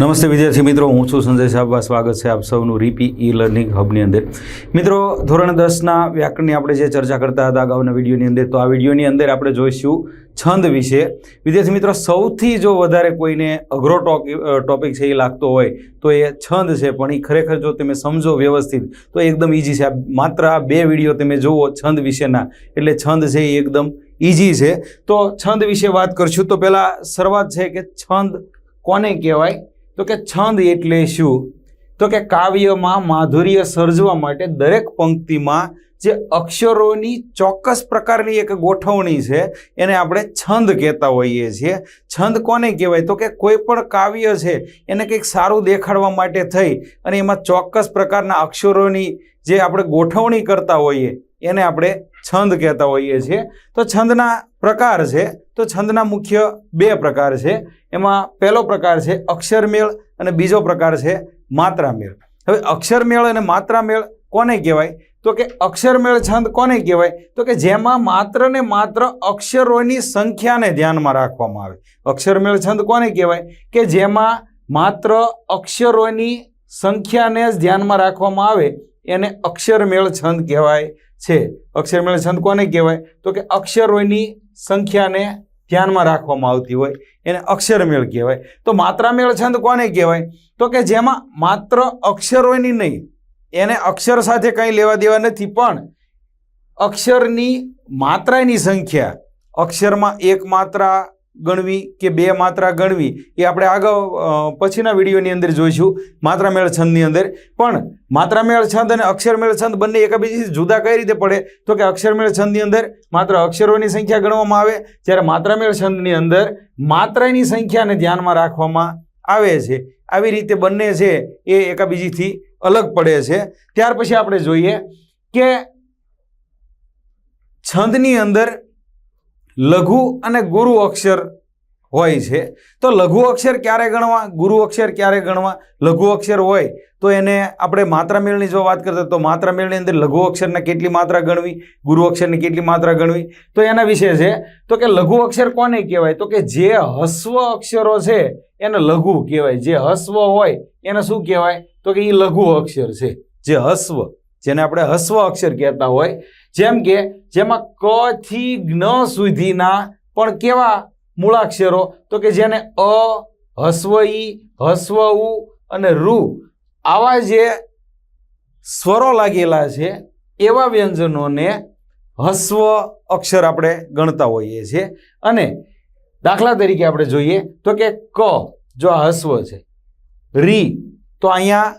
નમસ્તે વિદ્યાર્થી મિત્રો, હું છું સંજય સાહેબ સ્વાગત છે આપ સૌનું રીપી ઈ લર્નિંગ હબની અંદર. મિત્રો, ધોરણ દસના વ્યાકરણની આપણે જે ચર્ચા કરતા હતા અગાઉના વિડીયોની અંદર, તો આ વિડીયોની અંદર આપણે જોઈશું છંદ વિશે. વિદ્યાર્થી મિત્રો, સૌથી જો વધારે કોઈને અઘરો ટોપિક છે એ લાગતો હોય, તો એ છંદ છે. પણ એ ખરેખર જો તમે સમજો વ્યવસ્થિત, તો એકદમ ઇઝી છે. માત્ર આ બે વીડિયો તમે જુઓ છંદ વિશેના, એટલે છંદ છે એ એકદમ ઇઝી છે. તો છંદ વિશે વાત કરશું. તો પહેલાં શરૂઆત છે કે છંદ કોને કહેવાય? તો કે છંદ એટલે શું? તો કે કાવ્યમાં માધુર્ય સર્જવા માટે દરેક પંક્તિમાં જે અક્ષરોની ચોક્કસ પ્રકારની એક ગોઠવણી છે, એને આપણે છંદ કહેતા હોઈએ છીએ. છંદ કોને કહેવાય? તો કે કોઈ પણ કાવ્ય છે, એને કંઈક સારું દેખાડવા માટે થઈ અને એમાં ચોક્કસ પ્રકારના અક્ષરોની જે આપણે ગોઠવણી કરતા હોઈએ, એને આપણે છંદ કહેતા હોઈએ છીએ. તો છંદના પ્રકાર છે, તો છંદના મુખ્ય બે પ્રકાર છે. એમાં પહેલો પ્રકાર છે અક્ષરમેળ અને બીજો પ્રકાર છે માત્રામેળ. હવે અક્ષરમેળ અને માત્રામેળ કોને કહેવાય? તો કે અક્ષરમેળ છંદ કોને કહેવાય? તો કે જેમાં માત્ર ને માત્ર અક્ષરોની સંખ્યાને ધ્યાનમાં રાખવામાં આવે. અક્ષરમેળ છંદ કોને કહેવાય? કે જેમાં માત્ર અક્ષરોની સંખ્યાને જ ધ્યાનમાં રાખવામાં આવે, એને અક્ષરમેળ છંદ કહેવાય છે. અક્ષરમેળ છંદ કોને કહેવાય? તો કે અક્ષરોની સંખ્યાને ધ્યાનમાં રાખવામાં આવતી હોય, એને અક્ષરમેળ કહેવાય. તો માત્રામેળ છંદ કોને કહેવાય? તો કે જેમાં માત્ર અક્ષરોની નહીં, એને અક્ષર સાથે કંઈ લેવા દેવા નથી, પણ અક્ષરની માત્રાની સંખ્યા, અક્ષરમાં એક માત્રા ગણવી કે બે માત્રા ગણવી એ આપણે આગળ પછીના વિડીયોની અંદર જોઈશું માત્રામેળ છંદની અંદર. પણ માત્રામેળ છંદ અને અક્ષરમેળ છંદ બંને એકબીજાથી જુદા કઈ રીતે પડે? તો કે અક્ષરમેળ છંદની અંદર માત્ર અક્ષરોની સંખ્યા ગણવામાં આવે, જ્યારે માત્રામેળ છંદની અંદર માત્રાની સંખ્યાને ધ્યાનમાં રાખવામાં આવે છે. આવી રીતે બંને છે એ એકબીજીથી અલગ પડે છે. ત્યાર પછી આપણે જોઈએ કે છંદની અંદર લઘુ અને ગુરુ અક્ષર હોય છે. તો લઘુ અક્ષર ક્યારે ગણવા? ગુરુ અક્ષર ક્યારે ગણવા? લઘુ અક્ષર હોય તો એને આપણે માત્રામેળની જો વાત કરતા તો માત્રામેળની અંદર લઘુ અક્ષરને કેટલી માત્રા ગણવી? ગુરુ અક્ષરની કેટલી માત્રા ગણવી? તો એના વિશે છે. તો કે લઘુ અક્ષર કોને કહેવાય? તો કે જે હસ્વ અક્ષરો છે એને લઘુ કહેવાય. જે હસ્વ હોય એને શું કહેવાય? તો કે એ લઘુ અક્ષર છે. જે હસ્વ, જેને આપણે હસ્વ અક્ષર કહેતા હોય જેમ કે જેમાં ક થી જ્ઞ સુધીના પણ કેવા મૂળાક્ષરો? તો કે જેને અ હસ્વ ઈ હસ્વ ઉ અને રૂ આવા જે સ્વરો લાગેલા છે, એવા વ્યંજનોને હસ્વ અક્ષર આપણે ગણતા હોઈએ છીએ. અને દાખલા તરીકે આપણે જોઈએ, તો કે ક, જો આ હસ્વ છે, રી, તો અહીંયા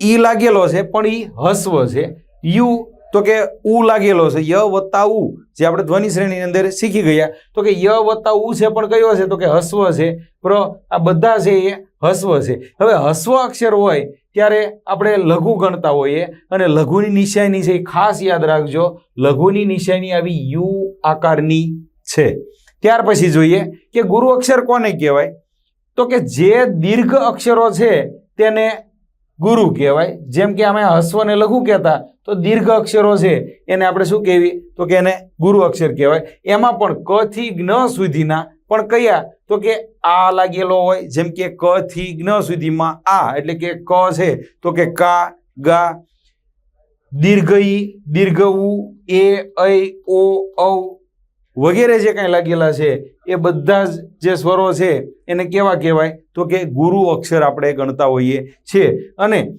ઈ લાગેલો છે, પણ ઈ હસ્વ છે. યુ તો કે ઉ લાગેલો છે, ય વત્તા ઉ, જે આપણે ધ્વનિ શ્રેણીની અંદર શીખી ગયા. તો કે ય વત્તા ઉ છે પણ કયો છે? તો કે હસ્વ છે. પ્ર આ બધા છે એ હસ્વ છે. હવે હસ્વ અક્ષર હોય ત્યારે આપણે લઘુ ગણતા હોઈએ અને લઘુની નિશાની છે એ ખાસ યાદ રાખજો. લઘુની નિશાની આવી યુ આકારની છે. ત્યાર પછી જોઈએ કે ગુરુ અક્ષર કોને કહેવાય? તો કે જે દીર્ઘ અક્ષરો છે તેને ગુરુ કહેવાય. જેમ કે અમે હસ્વને લઘુ કહેતા, તો દીર્ઘ અક્ષરો છે. એને આપણે શું કહેવી? તો કે એને ગુરુ અક્ષર કહેવાય. એમાં પણ ક થી જ્ઞ સુધીના પણ કયા? તો કે આ લાગેલો હોય, જેમ કે ક થી જ્ઞ સુધીમાં આ, એટલે કે ક છે. તો કે કા, ગા દીર્ઘ ઈ દીર્ઘ ઉ એ, ઐ, ઓ, ઔ વગેરે જે કાંઈ લાગેલા છે, એ બધા જ જે સ્વરો છે, એને કેવા કહેવાય? તો કે ગુરુ અક્ષર આપણે ગણતા હોઈએ છીએ. અને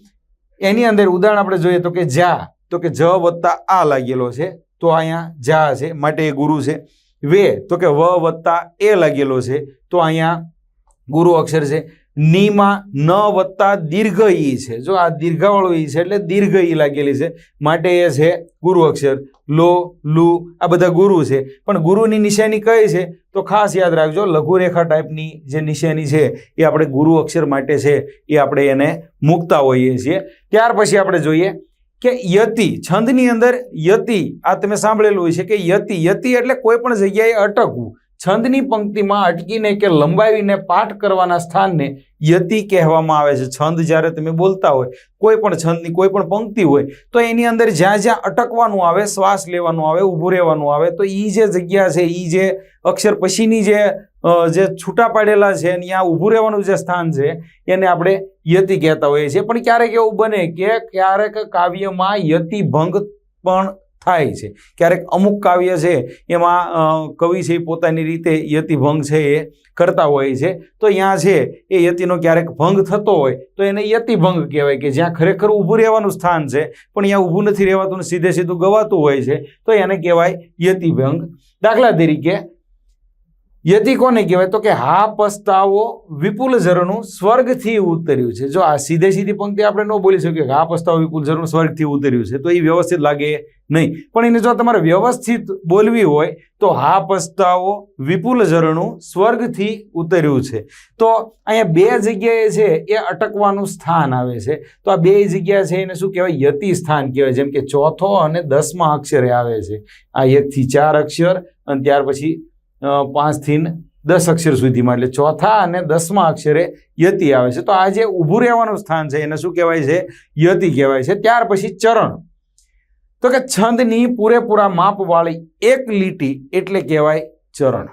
એની અંદર ઉદાહરણ આપણે જોઈએ તો કે જા, તો કે જ વત્તા આ લાગેલો છે, તો અહીંયા જા છે, માટે એ ગુરુ છે. વે, તો કે વ વત્તા એ લાગેલો છે, તો અહીંયા ગુરુ અક્ષર છે. નીમાં ન વત્તા દીર્ઘ ઈ છે. જો આ દીર્ઘવાળો ઈ છે એટલે દીર્ઘ ઈ લાગેલી છે. માટે એ છે ગુરુ અક્ષર. લો, લુ, આ બધા ગુરુ છે. પણ ગુરુની નિશાની કઈ છે? તો ખાસ યાદ રાખજો, લઘુરેખા ટાઈપની જે નિશાની છે, એ આપણે ગુરુ અક્ષર માટે છે, એ આપણે એને મૂકતા હોઈએ છીએ. ત્યાર પછી આપણે જોઈએ કે યતિ, છંદની અંદર યતિ, આ તમે સાંભળેલું હોય છે કે યતિ યતિ એટલે કોઈ પણ જગ્યાએ અટકવું. છંદની પંક્તિમાં અટકીને કે લંબાવીને પાઠ કરવાના સ્થાનને યતિ કહેવામાં આવે છે. છંદ જ્યારે તમે બોલતા હોય, કોઈ પણ છંદની કોઈ પણ પંક્તિ હોય, તો એની અંદર જ્યાં જ્યાં અટકવાનું આવે, શ્વાસ લેવાનું આવે, ઊભું રહેવાનું આવે, તો એ જે જગ્યા છે એ જે અક્ષર પછીની જે જે છૂટા પાડેલા છે ત્યાં ઊભું રહેવાનું જે સ્થાન છે, એને આપણે યતિ કહેતા હોઈએ છીએ. પણ ક્યારેક એવું બને કે ક્યારેક કાવ્યમાં યતિ ભંગ પણ થાય છે. ક્યારેક અમુક કાવ્ય છે, એમાં કવિ છે એ પોતાની રીતે યતિભંગ છે એ કરતા હોય છે. તો અહીંયા છે, એ યતિનો ક્યારેક ભંગ થતો હોય, તો એને યતિભંગ કહેવાય કે જ્યાં ખરેખર ઊભું રહેવાનું સ્થાન છે, પણ અહીંયા ઊભું નથી રહેવાતું ને સીધે સીધું ગવાતું હોય છે, તો એને કહેવાય યતિભંગ. દાખલા તરીકે યતિ કોને કહેવાય? તો કે હા, પસ્તાવો વિપુલ ઝરણું સ્વર્ગથી ઉતર્યું છે. જો આ સીધે સીધી પંક્તિ આપણે ન બોલી શકીએ કે હા પસ્તાવો વિપુલ ઝરણું સ્વર્ગથી ઉતર્યું છે, તો એ વ્યવસ્થિત લાગે નહીં. પણ એને જો તમારે વ્યવસ્થિત બોલવી હોય, તો હા, પસ્તાવો વિપુલ ઝરણું સ્વર્ગથી ઉતર્યું છે. તો અહીંયા બે જગ્યાએ છે, એ અટકવાનું સ્થાન આવે છે. તો આ બે જગ્યા છે, એને શું કહેવાય? યતિ સ્થાન કહેવાય. જેમ કે ચોથો અને દસમા અક્ષરે આવે છે. આ એકથી ચાર અક્ષર અને ત્યાર પછી પાંચથી દસ અક્ષર સુધીમાં, એટલે ચોથા અને દસમા અક્ષરે યતિ આવે છે. તો આ જે ઊભું રહેવાનું સ્થાન છે, એને શું કહેવાય છે? યતિ કહેવાય છે. ત્યાર પછી ચરણ. તો કે છંદની પૂરેપૂરા માપવાળી એક લીટી એટલે કહેવાય ચરણ.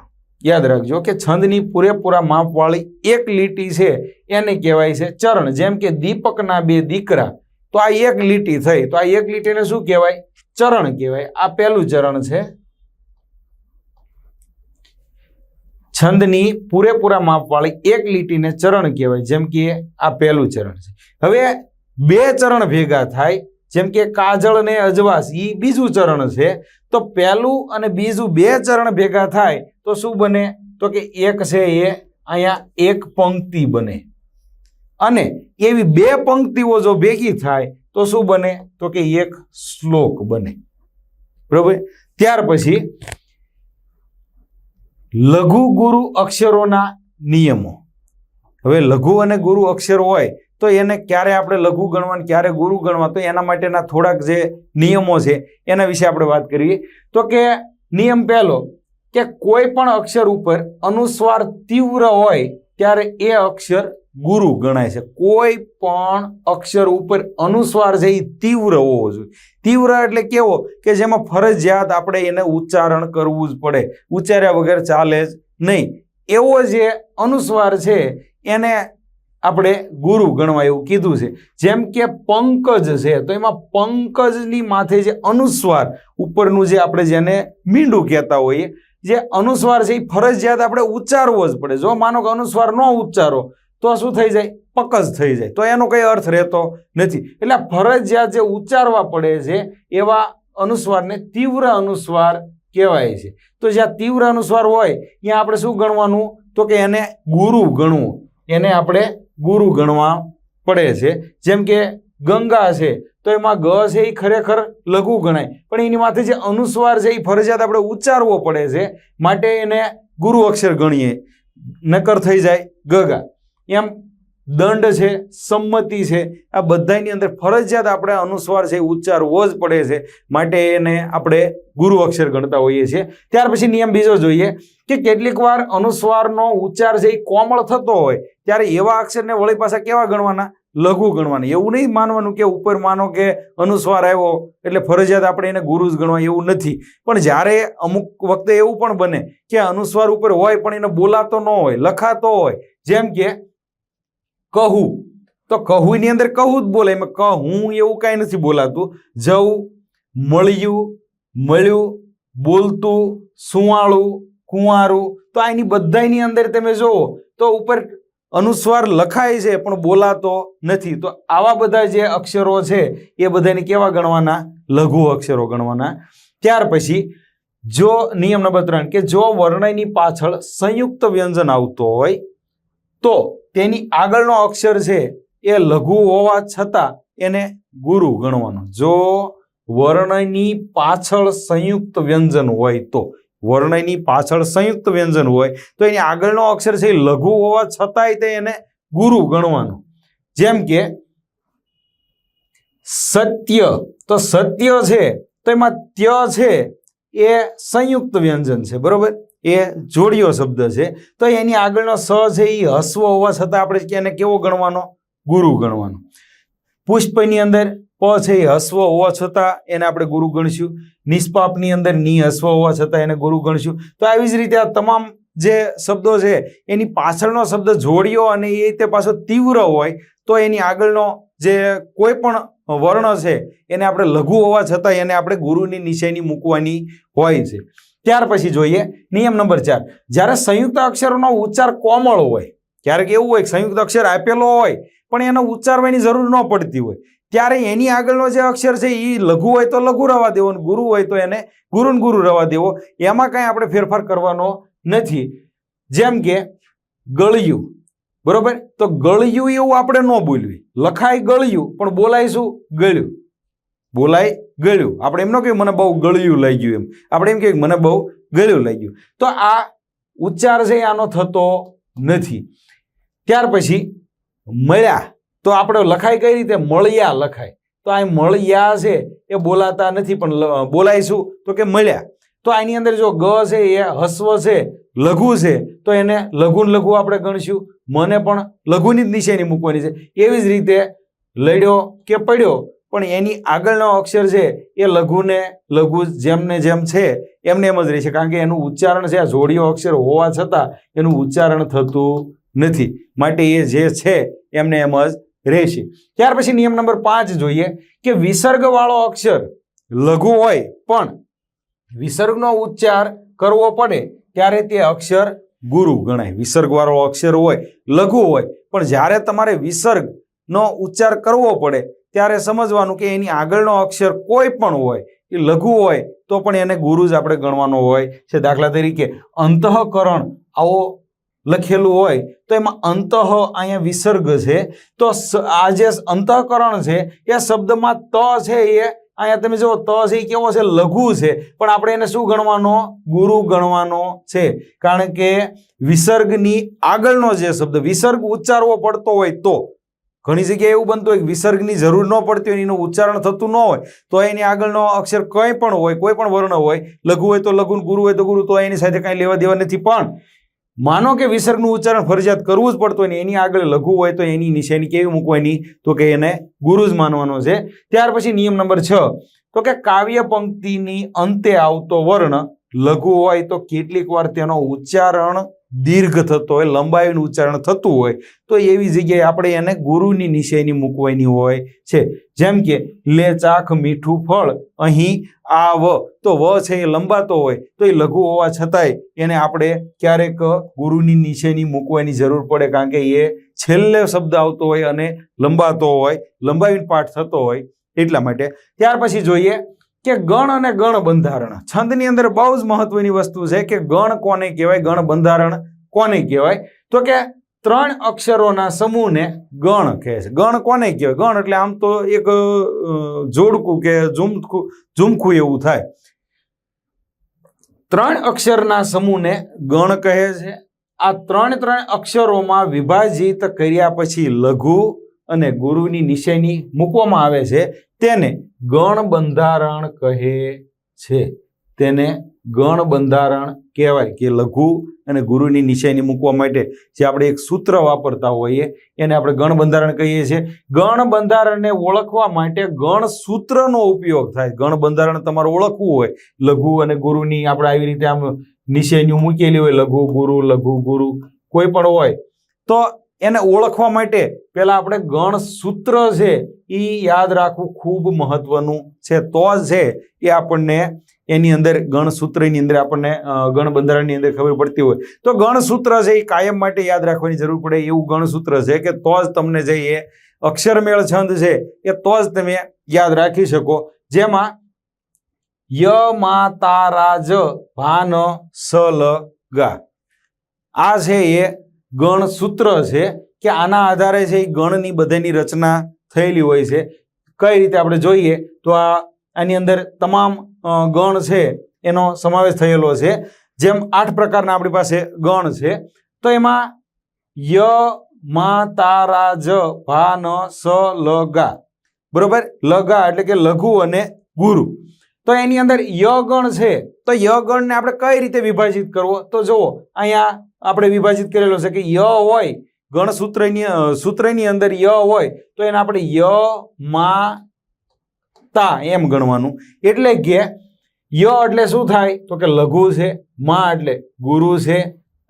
યાદ રાખજો કે છંદની પૂરેપૂરા માપવાળી એક લીટી છે, એને કહેવાય છે ચરણ. જેમ કે દીપકના બે દીકરા, તો આ એક લીટી થઈ. તો આ એક લીટીને શું કહેવાય? ચરણ કહેવાય. આ પહેલું ચરણ છે. છંદની પૂરેપૂરા માપવાળી એક લીટીને ચરણ કહેવાય, જેમ કે આ પહેલું ચરણ છે. હવે બે ચરણ ભેગા થાય, જેમ કે કાજળ ને અજવાસ એ બીજું ચરણ છે. તો પહેલું અને બીજું બે ચરણ ભેગા થાય, તો શું બને? તો કે એક છે એ અહીંયા એક પંક્તિ બને. અને એવી બે પંક્તિઓ જો ભેગી થાય, તો શું બને? તો કે એક શ્લોક બને. બરોબર? ત્યાર પછી લઘુ ગુરુ અક્ષરોના નિયમો. હવે લઘુ અને ગુરુ અક્ષર હોય તો એને ક્યારે આપણે લઘુ ગણવા ક્યારે ગુરુ ગણવા તો એના માટેના થોડાક જે નિયમો છે એના વિશે આપણે વાત કરીએ. તો કે નિયમ પહેલો કે કોઈ પણ અક્ષર ઉપર અનુસ્વાર તીવ્ર હોય ત્યારે એ અક્ષર ગુરુ ગણાય છે. કોઈ પણ અક્ષર ઉપર અનુસ્વાર છે એ તીવ્ર હોવો જોઈએ. તીવ્ર એટલે કેવો? કે જેમાં ફરજિયાત આપણે એને ઉચ્ચારણ કરવું જ પડે. ઉચ્ચાર્યા વગર ચાલે જ નહીં. એવો જે અનુસ્વાર છે, એને આપણે ગુરુ ગણવા એવું કીધું છે. જેમ કે પંકજ છે, તો એમાં પંકજની માથે જે અનુસ્વાર ઉપરનું જે આપણે જેને મીંડું કહેતા હોઈએ, જે અનુસ્વાર છે એ ફરજિયાત આપણે ઉચ્ચારવો જ પડે. જો માનો કે અનુસ્વાર ન ઉચ્ચારો તો શું થઈ જાય? પકજ થઈ જાય. તો એનો કઈ અર્થ રહેતો નથી. એટલે ફરજિયાત જે ઉચ્ચારવા પડે છે, એવા અનુસ્વારને તીવ્ર અનુસ્વાર કહેવાય છે. તો જ્યાં તીવ્ર અનુસ્વાર હોય ત્યાં આપણે શું ગણવાનું? તો કે એને ગુરુ ગણવું. એને આપણે ગુરુ ગણવા પડે છે. જેમ કે ગંગા છે, તો એમાં ગ છે એ ખરેખર લઘુ ગણાય. પણ એની માથે જે અનુસ્વાર છે એ ફરજિયાત આપણે ઉચ્ચારવો પડે છે. માટે એને ગુરુ અક્ષર ગણીએ. નકર થઈ જાય ગગા. એમ દંડ છે, સંમતિ છે, આ બધાની અંદર ફરજિયાત આપણે અનુસ્વાર છે ઉચ્ચારવો જ પડે છે, માટે એને આપણે ગુરુ અક્ષર ગણતા હોઈએ છીએ. ત્યાર પછી નિયમ બીજો જોઈએ કે કેટલીક વાર અનુસ્વારનો ઉચ્ચાર છે એ કોમળ થતો હોય, ત્યારે એવા અક્ષરને વળી પાછા કેવા ગણવાના? લઘુ ગણવાના. એવું નહીં માનવાનું કે ઉપર માનો કે અનુસ્વાર આવ્યો, એટલે ફરજિયાત આપણે એને ગુરુ જ ગણવા એવું નથી. પણ જ્યારે અમુક વખતે એવું પણ બને કે અનુસ્વાર ઉપર હોય પણ એને બોલાતો ન હોય, લખાતો હોય, જેમ કે કહું. તો કહુની અંદર કહું જ બોલે એમાં કહું એવું કાંઈ નથી બોલાતું. જવું, મળ્યું મળ્યું, બોલતું, સુવાળું, કુંવારું. તો આની બધાની અંદર તમે જુઓ, તો ઉપર અનુસ્વાર લખાય છે, પણ બોલાતો નથી. તો આવા બધા જે અક્ષરો છે, એ બધાને કેવા ગણવાના? લઘુ અક્ષરો ગણવાના. ત્યાર પછી, જો નિયમ નંબર ત્રણ કે જો વર્ણયની પાછળ સંયુક્ત વ્યંજન આવતો હોય, તો તેની આગળનો અક્ષર છે એ લઘુ હોવા છતાં એને ગુરુ ગણવાનો. જો વર્ણયની પાછળ સંયુક્ત વ્યંજન હોય તો વર્ણયની પાછળ સંયુક્ત વ્યંજન હોય, તો એની આગળનો અક્ષર છે એ લઘુ હોવા છતાંય તે એને ગુરુ ગણવાનો. જેમ કે, સત્ય, તો સત્ય છે, તો એમાં ત્ય છે એ સંયુક્ત વ્યંજન છે, બરોબર? એ જોડિયો શબ્દ છે. તો એની આગળનો સ છે એ હસ્વ હોવા છતાં આપણે એને કેવો ગણવાનો? ગુરુ ગણવાનો. પુષ્પની અંદર પ છે એ હસ્વ હોવા છતાં એને આપણે ગુરુ ગણશું. નિષ્પાપની અંદરની હસ્વ હોવા છતાં એને ગુરુ ગણશું. તો આવી જ રીતે આ તમામ જે શબ્દો છે, એની પાછળનો શબ્દ જોડિયો અને એ રીતે પાછો તીવ્ર હોય, તો એની આગળનો જે કોઈ પણ વર્ણ છે, એને આપણે લઘુ હોવા છતાં એને આપણે ગુરુની નિશાની મૂકવાની હોય છે. ત્યાર પછી જોઈએ, નિયમ નંબર ચાર. જ્યારે સંયુક્ત અક્ષરોનો ઉચ્ચાર કોમળ હોય, ક્યારેક એવું હોય સંયુક્ત અક્ષર આપેલો હોય, પણ એનો ઉચ્ચારવાની જરૂર ન પડતી હોય, ત્યારે એની આગળનો જે અક્ષર છે એ લઘુ હોય તો લઘુ રવા દેવો અને ગુરુ હોય તો એને ગુરુ ગુરુ રવા દેવો. એમાં કાંઈ આપણે ફેરફાર કરવાનો નથી. જેમ કે, ગળ્યું. બરોબર? તો ગળ્યું એવું આપણે ન બોલવી. લખાય ગળ્યું, પણ બોલાય શું? ગળ્યું. બોલાય ગળ્યું. આપણે એમ ન કહ્યું મને બહુ ગળ્યું લઈ ગયું એમ. આપણે એમ કહીએ મને બહુ ગળ્યું લઈ ગયું તો આ ઉચ્ચાર છે આનો થતો નથી. ત્યાર પછી મળ્યા. તો આપણે લખાય કઈ રીતે? મળ્યા લખાય. તો આ મળ્યા છે એ બોલાતા નથી, પણ બોલાઈશું તો કે મળ્યા. તો આની અંદર જો ગ છે એ હસ્વ છે, લઘુ છે, તો એને લઘુ લઘુ આપણે ગણશું. મને પણ લઘુની જ નિશાની મૂકવાની છે. એવી જ રીતે લડ્યો કે પડ્યો પણ એની આગળનો અક્ષર છે એ લઘુને, લઘુ જેમને જેમ છે, એમને એમ જ રહેશે કારણ કે એનું ઉચ્ચારણ છે, આ જોડિયો અક્ષર હોવા છતાં એનું ઉચ્ચારણ થતું નથી. માટે એ જે છે, એમને એમ જ રહેશે ત્યાર પછી નિયમ નંબર પાંચ જોઈએ કે વિસર્ગવાળો અક્ષર લઘુ હોય પણ વિસર્ગનો ઉચ્ચાર કરવો પડે ત્યારે તે અક્ષર ગુરુ ગણાય. વિસર્ગવાળો અક્ષર હોય, લઘુ હોય, પણ જ્યારે તમારે વિસર્ગનો ઉચ્ચાર કરવો પડે ત્યારે સમજવાનું કે એની આગળનો અક્ષર કોઈ પણ હોય, એ લઘુ હોય, તો પણ એને ગુરુ જ આપણે ગણવાનો હોય. છે દાખલા તરીકે અંતઃકરણ આવો લખેલું હોય, તો એમાં અંતઃ અહીંયા વિસર્ગ છે. તો આ જે અંતઃકરણ છે, એ શબ્દમાં ત છે એ અહીંયા તમે જુઓ, ત છે એ કેવો છે? લઘુ છે. પણ આપણે એને શું ગણવાનો? ગુરુ ગણવાનો છે. કારણ કે વિસર્ગની આગળનો જે શબ્દ, વિસર્ગ ઉચ્ચારવો પડતો હોય તો ઘણી જગ્યાએ એવું બનતું હોય કે વિસર્ગની જરૂર ન પડતી હોય એનું ઉચ્ચારણ થતું ન હોય, તો એની આગળનો અક્ષર કંઈ પણ હોય, કોઈ પણ વર્ણ હોય, લઘુ હોય તો લઘુ ગુરુ હોય તો ગુરુ, તો એની સાથે કાંઈ લેવા દેવા નથી. પણ માનો કે વિસર્ગનું ઉચ્ચારણ ફરજિયાત કરવું જ પડતું હોય ને એની આગળ લઘુ હોય તો એની નિશાની કેવી મૂકવાની? તો કે એને ગુરુ જ માનવાનો છે. ત્યાર પછી નિયમ નંબર છ. તો કે કાવ્ય પંક્તિની અંતે આવતો વર્ણ લઘુ હોય તો કેટલીક વાર તેનો ઉચ્ચારણ દીર્ઘ થતો હોય, લંબાઈનું ઉચ્ચારણ થતું હોય, તો એવી જગ્યાએ આપણે એને ગુરુની નિશાની મૂકવાની હોય છે. જેમ કે, લે ચાખ મીઠું ફળ, અહીં આ વ. તો વ છે એ લંબાતો હોય, તો એ લઘુ હોવા છતાંય એને આપણે ક્યારેક ગુરુની નિશાની મૂકવાની જરૂર પડે, કારણ કે એ છેલ્લે શબ્દ આવતો હોય અને લંબાતો હોય લંબાવીને પાઠ થતો હોય એટલા માટે. ત્યાર પછી જોઈએ કે ગણ અને ગણ બંધારણ. છંદની અંદર બહુ જ મહત્વની વસ્તુ છે કે ગણ કોને કહેવાય, ગણ બંધારણ કોને કહેવાય? તો કે ત્રણ અક્ષરોના સમૂહને ગણ કહે છે. ગણ કોને કહેવાય? ગણ એટલે આમ તો એક જોડકું કે ઝુમખું ઝુમખું એવું થાય. ત્રણ અક્ષરના સમૂહને ગણ કહે છે. આ ત્રણ ત્રણ અક્ષરોમાં વિભાજિત કર્યા પછી લઘુ અને ગુરુની નિશાની મૂકવામાં આવે છે, તેને ગણ બંધારણ કહે છે. તેને ગણ બંધારણ કહેવાય કે લઘુ અને ગુરુની નિશાની મૂકવા માટે જે આપણે એક સૂત્ર વાપરતા હોઈએ, એને આપણે ગણ બંધારણ કહીએ છીએ. ગણ બંધારણને ઓળખવા માટે ગણ સૂત્રનો ઉપયોગ થાય. ગણ બંધારણ તમારે ઓળખવું હોય. લઘુ અને ગુરુની આપણે આવી રીતે આમ નિશાનીઓ મૂકેલી હોય. લઘુ ગુરુ લઘુ ગુરુ કોઈ પણ હોય. તો એને ઓળખવા માટે પહેલા આપણે ગણ સૂત્ર છે એ યાદ રાખવું ખૂબ મહત્વનું છે. તો જ છે એ આપણને એની અંદર ગણસૂત્રની અંદર આપણને ગણબંધારણની ગણ બંધારણની અંદર ખબર પડતી હોય. તો ગણસૂત્ર છે એ કાયમ માટે યાદ રાખવાની જરૂર પડે એવું ગણસૂત્ર છે કે તો જ તમને જે એ અક્ષરમેળ છંદ છે એ તો જ તમે યાદ રાખી શકો. જેમાં ય મા તારા જ ભાન સ લ ગા. આ છે એ ગણ સૂત્ર છે કે આના આધારે છે એ ગણની બધાની રચના થયેલી હોય છે. કઈ રીતે આપણે જોઈએ તો આ આની અંદર તમામ ગણ છે એનો સમાવેશ થયેલો છે. જેમ આઠ પ્રકારના આપણી પાસે ગણ છે, તો એમાં ય, મા તારા જ, ભા, ન, સ લગા બરોબર? લગા એટલે કે લઘુ અને ગુરુ. તો એની અંદર ય ગણ છે. તો ય ગણને આપણે કઈ રીતે વિભાજિત કરવો? તો જુઓ, અહીંયા આપણે વિભાજિત કરેલો છે કે ય હોય ગણ સૂત્રની સૂત્રની અંદર ય હોય, તો એને આપણે ય, મા, તા એમ ગણવાનું. એટલે કે ય એટલે શું થાય? તો કે લઘુ છે, મા એટલે ગુરુ છે,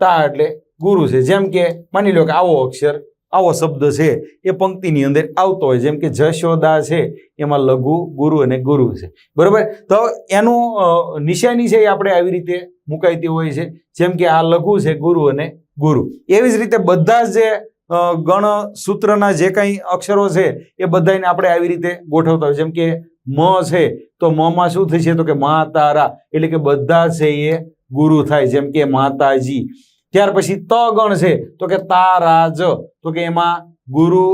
તા એટલે ગુરુ છે. જેમ કે માની લો કે આવો અક્ષર. આવો શબ્દ છે એ પંક્તિની અંદર આવતો હોય, જેમ કે જશોદા છે, એમાં લઘુ, ગુરુ અને ગુરુ છે. બરોબર? તો એનું નિશાની છે એ આપણે આવી રીતે મુકાઈતી હોય છે, જેમ કે આ લઘુ છે, ગુરુ અને ગુરુ. એવી જ રીતે બધા જ ગણ સૂત્રના જે કંઈ અક્ષરો છે, એ બધાને આપણે આવી રીતે ગોઠવતા હોય. જેમ કે મ છે, તો મ માં શું થશે? તો કે મા તારા એટલે કે બધા છે એ ગુરુ થાય. જેમ કે માતાજી ત્યાર પછી ત ગણ છે. તો કે તારાજ. તો કે એમાં ગુરુ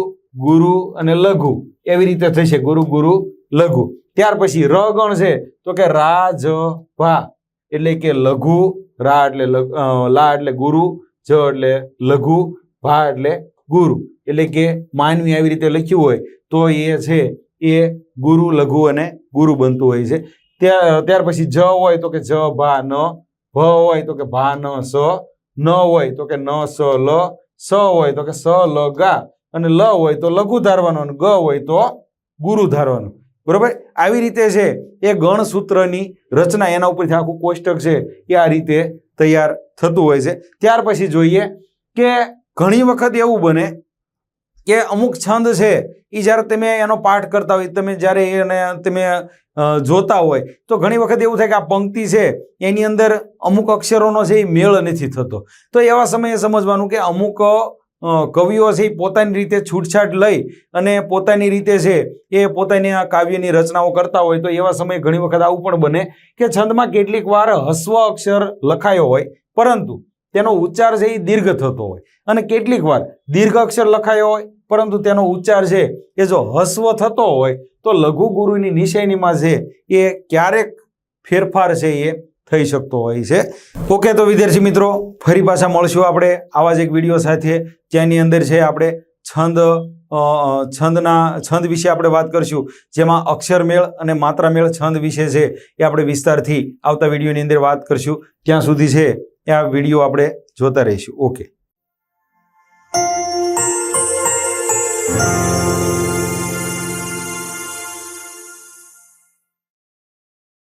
ગુરુ અને લઘુ. એવી રીતે થશે. ગુરુ ગુરુ, લઘુ. ત્યાર પછી ર ગણ છે. તો કે રાજ, ભા. એટલે કે લઘુ, રા એટલે લા એટલે ગુરુ, જ એટલે લઘુ, ભા એટલે ગુરુ. એટલે કે માનવી આવી રીતે લખ્યું હોય તો એ છે, એ ગુરુ, લઘુ અને ગુરુ બનતું હોય છે. ત્યાર ત્યાર પછી જ હોય તો કે જ, ભા, ન. ભ હોય તો કે ભા, ન, સ. ન હોય તો કે ન સ લ, સ હોય તો કે સ લ ગા. અને લ હોય તો લઘુ ધારવાનો અને ગ હોય તો ગુરુ ધારવાનો. બરોબર? આવી રીતે છે એ ગણ સૂત્રની રચના એના ઉપરથી આખું કોષ્ટક છે એ આ રીતે તૈયાર થતું હોય છે. ત્યાર પછી જોઈએ કે ઘણી વખત એવું બને કે અમુક છંદ છે એ જ્યારે તમે એનો પાઠ કરતા હોય, તમે જ્યારે એને તમે જોતા હોય, તો ઘણી વખત એવું થાય કે આ પંક્તિ છે, એની અંદર અમુક અક્ષરોનો છે એ મેળ નથી થતો. તો એવા સમયે સમજવાનું કે અમુક કવિઓ છે એ પોતાની રીતે છૂટછાટ લઈ અને પોતાની રીતે છે એ પોતાની આ કાવ્યની રચનાઓ કરતા હોય, તો એવા સમયે ઘણી વખત આવું પણ બને કે છંદમાં કેટલીક વાર હસ્વ અક્ષર લખાયો હોય, પરંતુ તેનો ઉચ્ચાર છે એ દીર્ઘ થતો હોય. અને કેટલીક વાર દીર્ઘ અક્ષર લખાયો હોય, પરંતુ તેનો ઉચ્ચાર છે એ જો હસ્વ થતો હોય, તો લઘુ ગુરુની નિશાનીમાં છે એ ક્યારેક ફેરફાર છે એ થઈ શકતો હોય છે. ઓકે, તો વિદ્યાર્થી મિત્રો, ફરી પાછા મળશું આપણે આવા જ એક વીડિયો સાથે, જેની અંદર છે આપણે છંદ છંદના, છંદ વિશે આપણે વાત કરશું, જેમાં અક્ષરમેળ અને માત્રામેળ છંદ વિશે છે એ આપણે વિસ્તારથી આવતા વિડીયોની અંદર વાત કરશું. ત્યાં સુધી છે આ વીડિયો આપણે જોતા રહીશું. ઓકે.